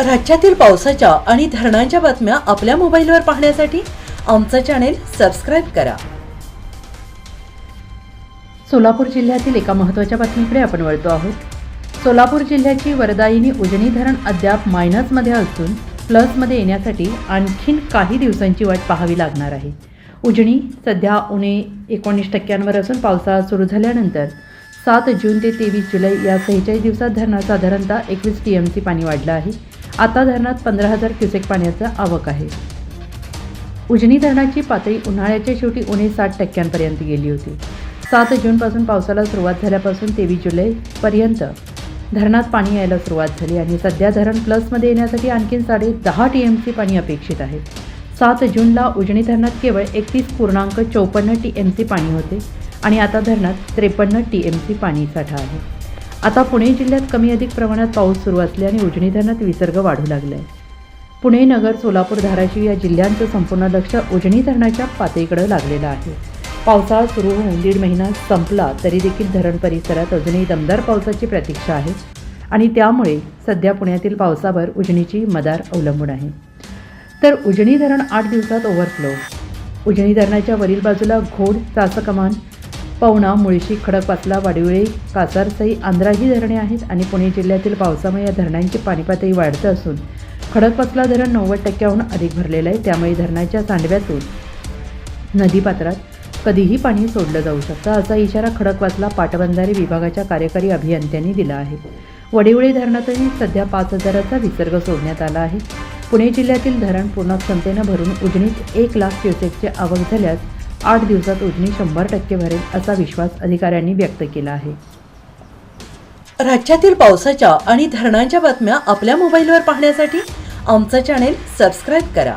राज्यातील पावसाच्या आणि धरणांच्या बातम्या आपल्या मोबाईलवर पाहण्यासाठी आमचं चॅनेल सबस्क्राईब करा. सोलापूर जिल्ह्यातील एका महत्त्वाच्या बातमीकडे आपण वळतो आहोत. सोलापूर जिल्ह्याची वरदायिनी उजनी धरण अद्याप मायनसमध्ये असून प्लसमध्ये येण्यासाठी आणखीन काही दिवसांची वाट पाहावी लागणार आहे. उजनी सध्या उणे एकोणीस टक्क्यांवर असून पावसाळा सुरू झाल्यानंतर सात जून ते तेवीस जुलै या सेहेचाळीस दिवसात धरणात साधारणतः एकवीस टी एम सी पाणी वाढलं आहे. आता धरणात पंधरा हजार क्युसेक पाण्याचा आवक आहे. उजनी धरणाची पातळी उन्हाळ्याच्या शेवटी उणे साठ टक्क्यांपर्यंत गेली होती. सात जूनपासून पावसाला सुरुवात झाल्यापासून तेवीस जुलैपर्यंत धरणात पाणी यायला सुरुवात झाली आणि सध्या धरण प्लसमध्ये येण्यासाठी आणखीन साडे दहा टी एम सी पाणी अपेक्षित आहे. सात जूनला उजनी धरणात केवळ एकतीस पूर्णांक चौपन्न टी एम सी पाणी होते आणि आता धरणात त्रेपन्न टी एम सी पाणी साठा आहे. आता पुणे जिल्ह्यात कमी अधिक प्रमाणात पाऊस सुरू असल्याने उजनी धरणात विसर्ग वाढू लागला. आहे पुणे नगर सोलापूर धाराशिव या जिल्ह्यांचं संपूर्ण लक्ष उजनी धरणाच्या पातळीकडे लागलेलं आहे. पावसाळा सुरू होऊन दीड महिना संपला तरी देखील धरण परिसरात अजूनही दमदार पावसाची प्रतीक्षा आहे आणि त्यामुळे सध्या पुण्यातील पावसावर उजनीची मदार अवलंबून आहे. तर उजनी धरण आठ दिवसात ओव्हरफ्लो. उजनी धरणाच्या वरील बाजूला घोड चासकमान पवना मुळशी खडकवासला वाडिवळी कासारसई आंध्रा ही धरणे आहेत आणि पुणे जिल्ह्यातील पावसामुळे या धरणांची पाणीपातळी वाढत असून खडकवासला धरण नव्वद टक्क्याहून अधिक भरलेलं आहे. त्यामुळे धरणाच्या सांडव्यातून नदीपात्रात कधीही पाणी सोडलं जाऊ शकतं असा इशारा खडकवासला पाटबंधारे विभागाच्या कार्यकारी अभियंत्यांनी दिला आहे. वडिवळी धरणातही सध्या पाच हजाराचा विसर्ग सोडण्यात आला आहे. पुणे जिल्ह्यातील धरण पूर्ण क्षमतेनं भरून उजनीत एक लाख क्युसेकची आवक झाल्यास आठ दिवसात उजनी शंभर टक्के भरेल असा विश्वास अधिकाऱ्यांनी व्यक्त केला आहे. राज्यातील पावसाच्या आणि धरणांच्या बातम्या आपल्या मोबाईलवर पाहण्यासाठी आमचं चॅनेल सबस्क्राईब करा.